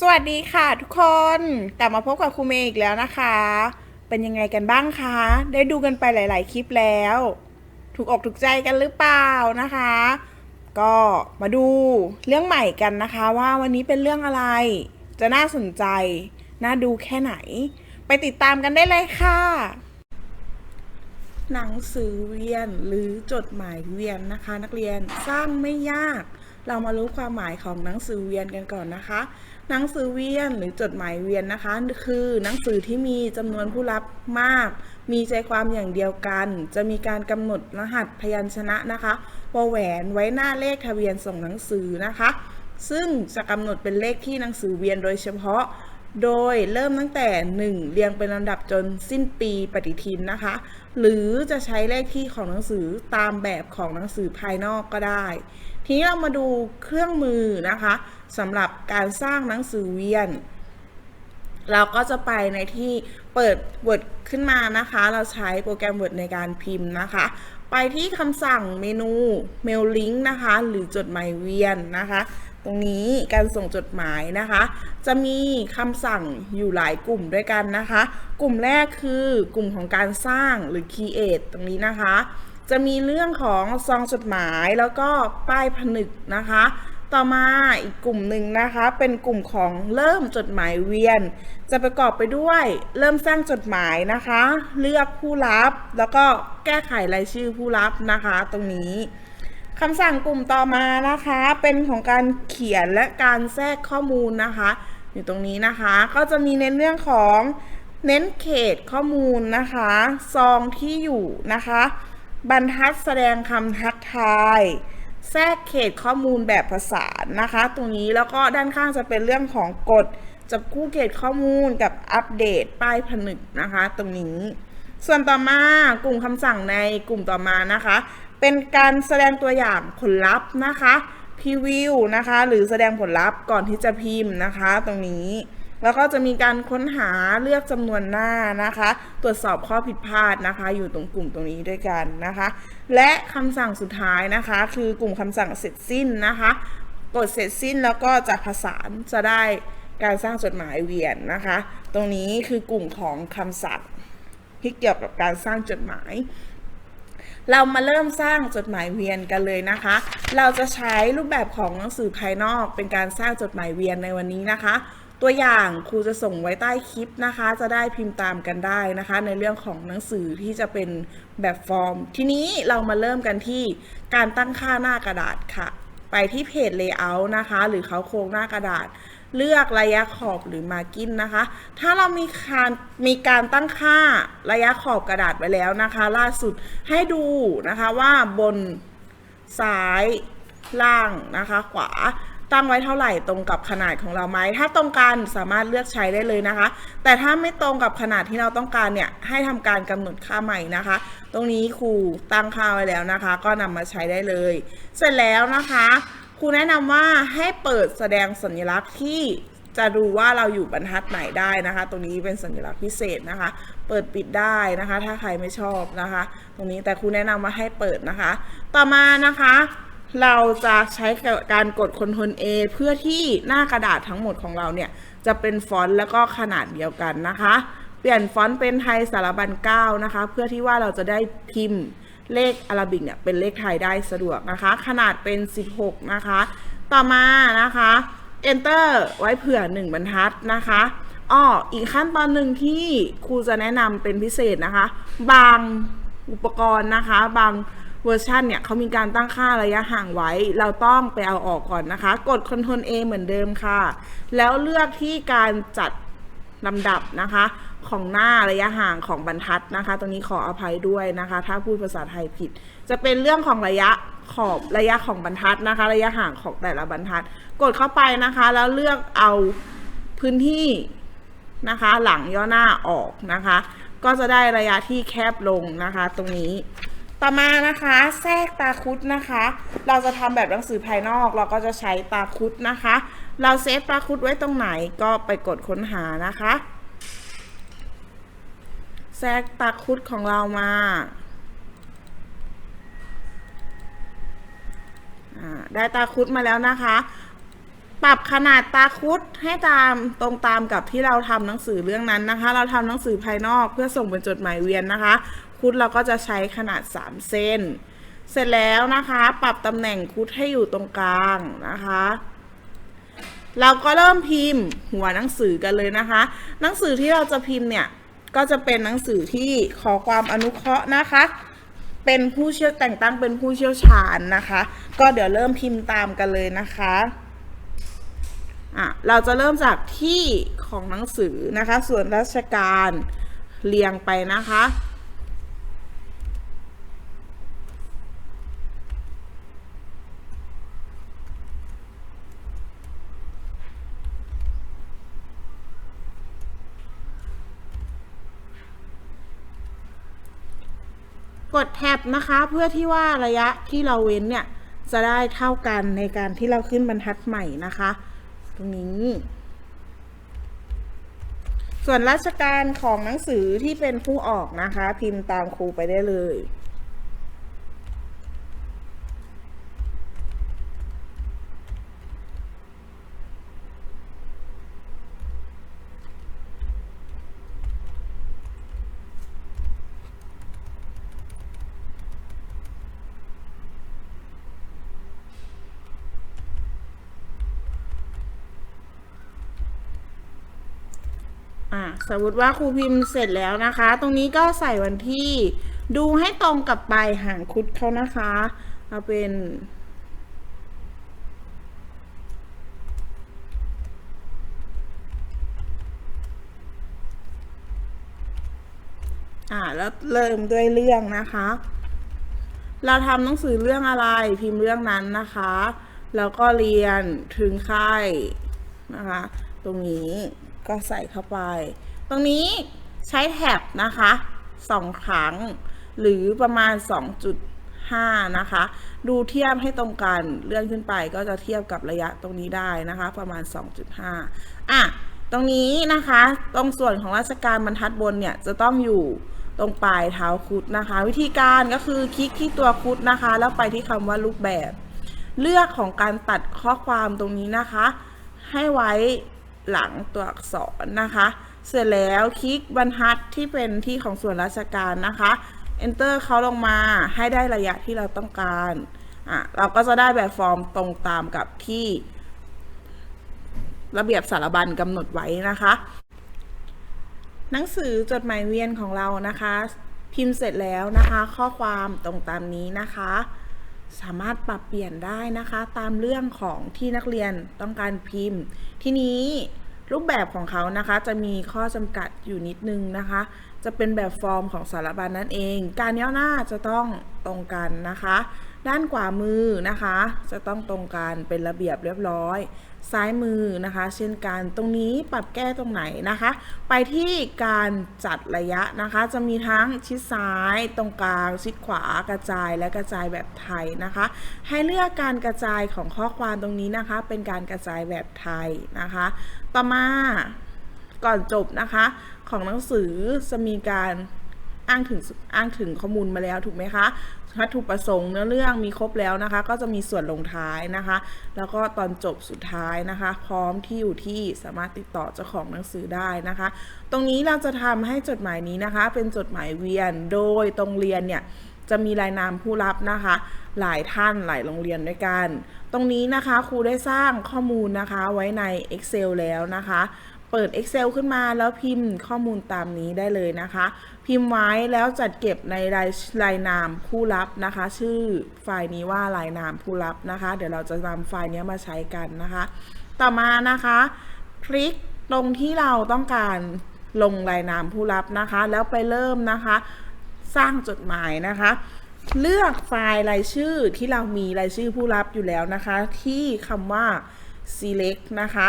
สวัสดีค่ะทุกคนกลับมาพบกับครูเมย์อีกแล้วนะคะ เป็นยังไงกันบ้างคะ ได้ดูกันไปหลาย ๆ คลิปแล้ว ถูกอกถูกใจกันหรือเปล่านะคะ ก็มาดูเรื่องใหม่กันนะคะว่าวันนี้เป็นเรื่องอะไร จะน่าสนใจ น่าดูแค่ไหน ไปติดตามกันได้เลยค่ะ หนังสือเวียนหรือจดหมายเวียนนะคะ นักเรียนสร้างไม่ยาก เรามารู้ความหมายของหนังสือเวียนกันก่อนนะคะ หนังสือเวียนหรือจดหมายเวียนนะคะ คือหนังสือที่มีจำนวนผู้รับมาก มีใจความอย่างเดียวกัน จะมีการกำหนดรหัสพยัญชนะนะคะวอแหวนไว้หน้าเลขทะเบียนส่งหนังสือนะคะ ซึ่งจะกำหนดเป็นเลขที่หนังสือเวียนโดยเฉพาะ โดยเริ่มตั้งแต่ 1 เรียงเป็นลำดับจนสิ้นปีปฏิทินนะคะ หรือจะใช้เลขที่ของหนังสือตามแบบของหนังสือภายนอกก็ได้ ทีนี้เรามาดูเครื่องมือนะคะสำหรับการสร้างหนังสือเวียน เราก็จะไปในที่เปิด Word ขึ้นมานะคะ เราใช้โปรแกรม Word ในการพิมพ์นะคะ ไปที่คำสั่งเมนู Mail Link นะคะ หรือจดหมายเวียนนะคะ ตรงนี้การส่งจดหมายนะคะ จะมีคำสั่งอยู่หลายกลุ่มด้วยกันนะคะ กลุ่มแรกคือกลุ่มของการสร้างหรือ create ตรงนี้นะคะ จะมีเรื่องของซองจดหมายแล้วก็ป้ายผนึกนะคะ ต่อมาอีกกลุ่มหนึ่งนะคะ เป็นกลุ่มของเริ่มจดหมายเวียน จะประกอบไปด้วยเริ่มสร้างจดหมายนะคะ เลือกผู้รับ แล้วก็แก้ไขรายชื่อผู้รับนะคะ ตรงนี้ คำสั่งกลุ่มต่อมานะคะ เป็นของการเขียนและการแทรกข้อมูลนะคะ อยู่ตรงนี้นะคะ ก็จะมีในเรื่องของเน้นเขตข้อมูลนะคะ ซองที่อยู่นะคะ บรรทัดแสดงคำทักทาย แทรกเขตข้อมูลแบบภาษานนะคะ ตรงนี้แล้วก็ด้านข้างจะเป็นเรื่องของกฎจับคู่เขตข้อมูลกับอัปเดตป้ายผนึกนะคะ ตรงนี้ ส่วนต่อมากลุ่มคำสั่งในกลุ่มต่อมานะคะ เป็นการแสดงตัวอย่างผลลัพธ์นะคะพรีวิวนะคะ หรือแสดงผลลัพธ์ก่อนที่จะพิมพ์นะคะ ตรงนี้แล้วก็จะมีการค้นหาเลือกจำนวนหน้านะคะ ตรวจสอบข้อผิดพลาดนะคะ อยู่ตรงกลุ่มตรงนี้ด้วยกันนะคะ และคำสั่งสุดท้ายนะคะ คือกลุ่มคำสั่งเสร็จสิ้นนะคะ กดเสร็จสิ้นแล้วก็จะผสานจะได้การสร้างจดหมายเวียนนะคะ ตรงนี้คือกลุ่มของคำสั่งที่เกี่ยวกับการสร้างจดหมาย เรามาเริ่มสร้างจดหมายเวียนกันเลยนะคะ เราจะใช้รูปแบบของหนังสือภายนอก เป็นการสร้างจดหมายเวียนในวันนี้นะคะ ตัวอย่างครูจะส่งไว้ใต้คลิปนะคะ จะได้พิมพ์ตามกันได้นะคะ ในเรื่องของหนังสือที่จะเป็นแบบฟอร์ม ทีนี้เรามาเริ่มกันที่การตั้งค่าหน้ากระดาษค่ะ ไปที่เพจ Layout นะคะ หรือเขาโครงหน้ากระดาษ เลือกระยะขอบหรือ Margin นะคะ ถ้าเรามีการมีการตั้งค่าระยะขอบกระดาษไว้แล้วนะคะ ล่าสุดให้ดูนะคะว่าบนซ้ายล่างนะคะ ขวาตั้งไว้เท่าไหร่ตรงกับขนาดของเราไหม ถ้าตรงกันสามารถเลือกใช้ได้เลยนะคะ แต่ถ้าไม่ตรงกับขนาดที่เราต้องการเนี่ย ให้ทำการกำหนดค่าใหม่นะคะ ตรงนี้ครูตั้งค่าไว้แล้วนะคะ ก็นำมาใช้ได้เลย เสร็จแล้วนะคะ รูแนะนำว่าให้เปิดแสดงสัญลักษณ์ที่จะดูว่าเราอยู่บรรทัดไหนได้นะคะ ตรงนี้เป็นสัญลักษณ์พิเศษนะคะ เปิดปิดได้นะคะ ถ้าใครไม่ชอบนะคะ ตรงนี้แต่ครูแนะนำว่าให้เปิดนะคะ ต่อมานะคะ เราจะใช้การกด Ctrl A เพื่อที่หน้ากระดาษทั้งหมดของเราเนี่ย จะเป็นฟอนต์แล้วก็ขนาดเดียวกันนะคะ เปลี่ยนฟอนต์เป็นไทยสารบัญ9นะคะ เพื่อที่ว่าเราจะได้พิมพ์ เลขอาราบิกเนี่ยเป็นเลขไทยได้สะดวกนะคะ ขนาดเป็น 16 นะคะ ต่อมานะคะ Enter ไว้เผื่อ 1 บรรทัดนะคะอ้ออีกขั้นตอนหนึ่งที่ครูจะแนะนำเป็นพิเศษนะคะ บางอุปกรณ์นะคะ บางเวอร์ชันเนี่ยเขามีการตั้งค่าระยะห่างไว้ เราต้องไปเอาออกก่อนนะคะ กด Ctrl A เหมือนเดิมค่ะ แล้วเลือกที่การจัดลำดับนะคะ ของหน้าระยะห่างของบรรทัดนะคะ ตรงนี้ขออภัยด้วยนะคะ ถ้าพูดภาษาไทยผิด จะเป็นเรื่องของระยะขอบระยะของบรรทัดนะคะ ระยะห่างของแต่ละบรรทัด กดเข้าไปนะคะ แล้วเลือกเอาพื้นที่นะคะ หลังย่อหน้าออกนะคะ ก็จะได้ระยะที่แคบลงนะคะ ตรงนี้ต่อมานะคะแทรกตาคุดนะคะ เราจะทำแบบหนังสือภายนอกเราก็จะใช้ตาคุดนะคะ เราเซฟตาคุดไว้ตรงไหนก็ไปกดค้นหานะคะ แทรกตาคุดของเรามาได้ตาคุดมาแล้วนะคะ ปรับขนาดตาคุดให้ตามตรงตามกับที่เราทำหนังสือเรื่องนั้นนะคะ เราทำหนังสือภายนอกเพื่อส่งเป็นจดหมายเวียนนะคะ คุดเราก็จะใช้ขนาด 3เส้นเสร็จแล้วนะคะ ปรับตำแหน่งคุดให้อยู่ตรงกลางนะคะ เราก็เริ่มพิมพ์หัวหนังสือกันเลยนะคะ หนังสือที่เราจะพิมพ์เนี่ย ก็จะเป็นหนังสือที่ขอความอนุเคราะห์นะคะ เป็นผู้เชี่ยวแต่งตั้งเป็นผู้เชี่ยวชาญนะคะ ก็เดี๋ยวเริ่มพิมพ์ตามกันเลยนะคะอะเราจะเริ่มจากที่ของหนังสือนะคะ ส่วนราชการเรียงไปนะคะ กดแท็บนะคะเพื่อที่ว่าระยะที่เราเว้นเนี่ยจะได้เท่ากันในการที่เราขึ้นบรรทัดใหม่นะคะ ตรงนี้ ส่วนราชการของหนังสือที่เป็นผู้ออกนะคะ พิมพ์ตามครูไปได้เลย อะสมมติว่าครูพิมพ์เสร็จแล้วนะคะ ตรงนี้ก็ใส่วันที่ดูให้ตรงกับปลายหางคุดเขานะคะเอาเป็นอ่าแล้วเริ่มด้วยเรื่องนะคะ เราทำหนังสือเรื่องอะไรพิมพ์เรื่องนั้นนะคะ แล้วก็เรียนถึงค่ายนะคะ ตรงนี้ ก็ใส่เข้าไป ตรงนี้ใช้แท็บนะคะสองครั้ง หรือประมาณ 2.5 นะคะ ดูเทียบให้ตรงกันเลื่อนขึ้นไปก็จะเทียบกับระยะตรงนี้ได้นะคะ ประมาณ 2.5 อะ ตรงนี้นะคะ ตรงส่วนของราชการบรรทัดบนเนี่ย จะต้องอยู่ตรงปลายเท้าคุดนะคะ วิธีการก็คือคลิกที่ตัวคุดนะคะ แล้วไปที่คำว่ารูปแบบ เลือกของการตัดข้อความตรงนี้นะคะ ให้ไว้ หลังตัวอักษรนะคะ เสร็จแล้วคลิกบรรทัดที่เป็นที่ของส่วนราชการนะคะ enter เขาลงมาให้ได้ระยะที่เราต้องการอะเราก็จะได้แบบฟอร์มตรงตามกับที่ ระเบียบสารบัญกำหนดไว้นะคะ หนังสือจดหมายเวียนของเรานะคะ พิมพ์เสร็จแล้วนะคะ ข้อความตรงตามนี้นะคะ สามารถปรับเปลี่ยนได้นะคะ ตามเรื่องของที่นักเรียนต้องการพิมพ์ ทีนี้รูปแบบของเขานะคะ จะมีข้อจำกัดอยู่นิดนึงนะคะ จะเป็นแบบฟอร์มของสารบัญนั่นเอง การย่อหน้าจะต้องตรงกันนะคะ ด้านขวามือนะคะ จะต้องตรงกันเป็นระเบียบเรียบร้อย ซ้ายมือนะคะ เช่นกันตรงนี้ปรับแก้ตรงไหนนะคะ ไปที่การจัดระยะนะคะ จะมีทั้งชิดซ้ายตรงกลางชิดขวากระจายและกระจายแบบไทยนะคะ ให้เลือกการกระจายของข้อความตรงนี้นะคะ เป็นการกระจายแบบไทยนะคะ ต่อมาก่อนจบนะคะ ของหนังสือจะมีการอ้างถึงอ้างถึงข้อมูลมาแล้วถูกไหมคะ วัตถุประสงค์เนื้อเรื่องมีครบแล้วนะคะ ก็จะมีส่วนลงท้ายนะคะ แล้วก็ตอนจบสุดท้ายนะคะ พร้อมที่อยู่ที่สามารถติดต่อเจ้าของหนังสือได้นะคะ ตรงนี้เราจะทำให้จดหมายนี้นะคะ เป็นจดหมายเวียนโดยตรงเรียนเนี่ยจะมีรายนามผู้รับนะคะ หลายท่านหลายโรงเรียนด้วยกัน ตรงนี้นะคะครูได้สร้างข้อมูลนะคะไว้ใน Excel แล้วนะคะ เปิด Excel ขึ้นมาแล้วพิมพ์ข้อมูลตามนี้ได้เลยนะคะ พิมพ์ไว้แล้วจัดเก็บในรายรายนามผู้รับนะคะ ชื่อไฟล์นี้ว่ารายนามผู้รับนะคะ เดี๋ยวเราจะนำไฟล์นี้มาใช้กันนะคะ ต่อมานะคะ คลิกตรงที่เราต้องการลงรายนามผู้รับนะคะ แล้วไปเริ่มนะคะ สร้างจดหมายนะคะ เลือกไฟล์รายชื่อที่เรามีรายชื่อผู้รับอยู่แล้วนะคะ ที่คำว่า select นะคะ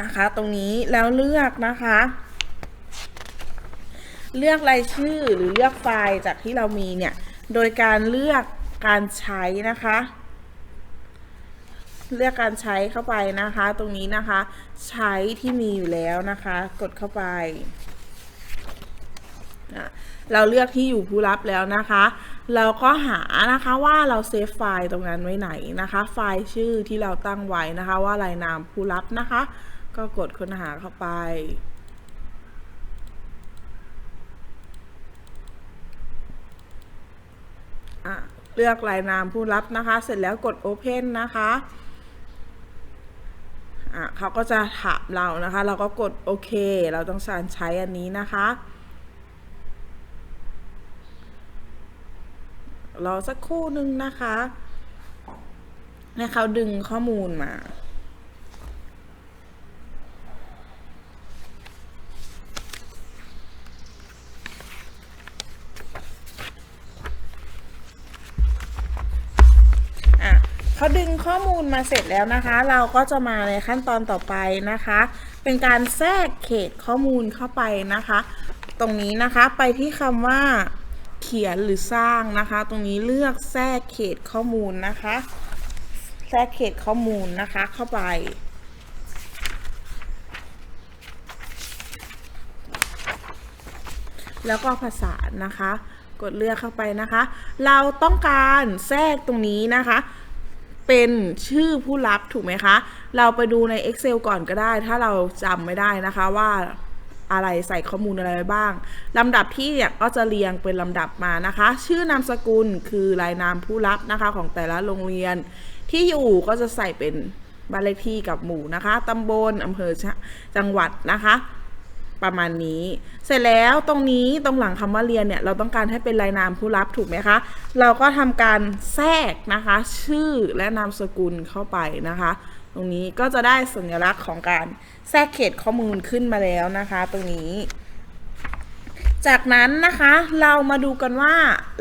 นะคะ ตรงนี้แล้วเลือกนะคะ เลือกรายชื่อหรือเลือกไฟล์จากที่เรามีเนี่ย โดยการเลือกการใช้นะคะ เลือกการใช้เข้าไปนะคะ ตรงนี้นะคะ ใช้ที่มีอยู่แล้วนะคะ กดเข้าไป เราเลือกที่อยู่ผู้รับแล้วนะคะ เราก็หานะคะว่าเราเซฟไฟล์ตรงนั้นไว้ไหนนะคะ ไฟล์ชื่อที่เราตั้งไว้นะคะ ว่ารายนามผู้รับนะคะ ก็กดค้นหาเข้าไป อะ เลือกรายนามผู้รับนะคะ เสร็จแล้วกด Open นะคะเขาก็จะถามเรานะคะ เราก็กดโอเค เราต้องการใช้อันนี้นะคะ รอสักครู่หนึ่งนะคะ ให้เขาดึงข้อมูลมา อะเขาดึง ข้อมูลมาเสร็จแล้วนะคะ เราก็จะมาในขั้นตอนต่อไปนะคะ เป็นการแทรกเขตข้อมูลเข้าไปนะคะ ตรงนี้นะคะไปที่คำว่า เขียนหรือสร้างนะคะ ตรงนี้เลือกแทรกเขตข้อมูลนะคะ แทรกเขตข้อมูลนะคะเข้าไปแล้วก็ภาษานะคะ กดเลือกเข้าไปนะคะ เราต้องการแทรกตรงนี้นะคะ เป็นชื่อผู้รับถูกไหมคะ เราไปดูใน Excel ก่อนก็ได้ ถ้าเราจำไม่ได้นะคะว่าอะไรใส่ข้อมูลอะไรไว้บ้างลำดับที่เนี่ยก็จะเรียงเป็นลำดับมานะคะ ชื่อนามสกุลคือรายนามผู้รับนะคะของแต่ละโรงเรียน ที่อยู่ก็จะใส่เป็นบ้านเลขที่กับหมู่นะคะตำบลอำเภอจังหวัดนะคะ ประมาณนี้ เสร็จแล้วตรงนี้ตรงหลังคำว่าเรียนเนี่ยเราต้องการให้เป็นรายนามผู้รับถูกไหมคะ เราก็ทำการแทรกนะคะ ชื่อและนามสกุลเข้าไปนะคะ ตรงนี้ก็จะได้สัญลักษณ์ของการแทรกเขตข้อมูลขึ้นมาแล้วนะคะ ตรงนี้ จากนั้นนะคะเรามาดูกันว่า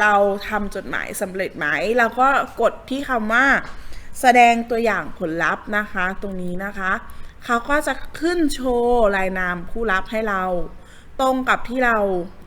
เราทำจดหมายสำเร็จไหมเราก็กดที่คำว่า แสดงตัวอย่างผลลัพธ์นะคะ ตรงนี้นะคะ เขาก็จะขึ้นโชว์รายนามผู้รับให้เรา ตรงกับที่เรา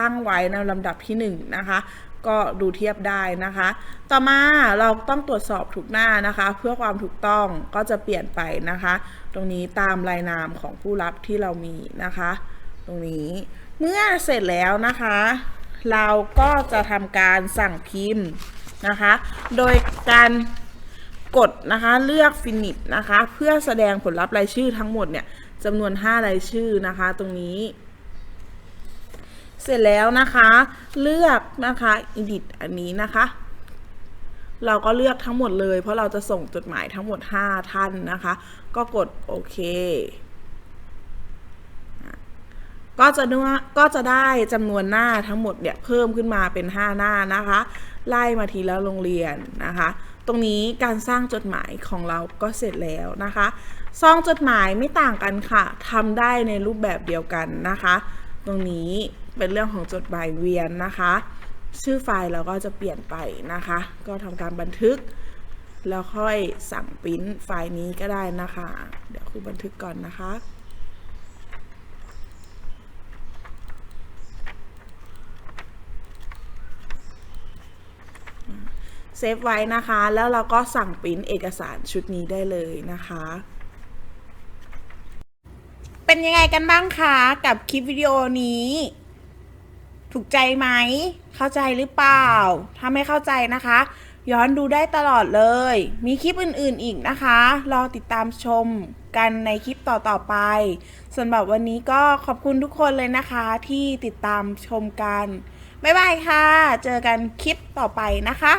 ตั้งไว้ในลำดับที่1นงนะคะ ก็ดูเทียบได้นะคะ ต่อมาเราต้องตรวจสอบถูกหน้านะคะ เพื่อความถูกต้องก็จะเปลี่ยนไปนะคะ ตรงนี้ตามรายนามของผู้รับที่เรามีนะคะ ตรงนี้เมื่อเสร็จแล้วนะคะ เราก็จะทำการสั่งพิมพ์นะคะ โดยการ กดนะคะเลือก finish นะคะ เพื่อแสดงผลลัพธ์รายชื่อทั้งหมดเนี่ยจำนวน 5 รายชื่อนะคะ ตรงนี้ เสร็จแล้วนะคะ เลือกนะคะ edit อันนี้นะคะ เราก็เลือกทั้งหมดเลย เพราะเราจะส่งจดหมายทั้งหมด 5 ท่านนะคะ ก็กดโอเคก็จะนึกว่าก็จะได้จำนวนหน้าทั้งหมดเนี่ยเพิ่มขึ้นมาเป็น 5 หน้านะคะ ไล่มาทีละโรงเรียนนะคะ ตรงนี้การสร้างจดหมายของเราก็เสร็จแล้วนะคะซองจดหมายไม่ต่างกันค่ะทำได้ในรูปแบบเดียวกันนะคะ ตรงนี้เป็นเรื่องของจดหมายเวียนนะคะ ชื่อไฟล์เราก็จะเปลี่ยนไปนะคะ ก็ทำการบันทึก แล้วค่อยสั่งปริ้นไฟล์นี้ก็ได้นะคะ เดี๋ยวครูบันทึกก่อนนะคะ เซฟไว้นะคะ แล้วเราก็สั่งปริ้นเอกสารชุดนี้ได้เลยนะคะ เป็นยังไงกันบ้างคะกับคลิปวิดีโอนี้ ถูกใจไหม เข้าใจหรือเปล่า ถ้าไม่เข้าใจนะคะ ย้อนดูได้ตลอดเลย มีคลิปอื่นๆอีกนะคะ รอติดตามชมกันในคลิปต่อๆไปสำหรับวันนี้ก็ขอบคุณทุกคนเลยนะคะที่ติดตามชมกัน บ๊ายบายค่ะ เจอกันคลิปต่อไปนะคะ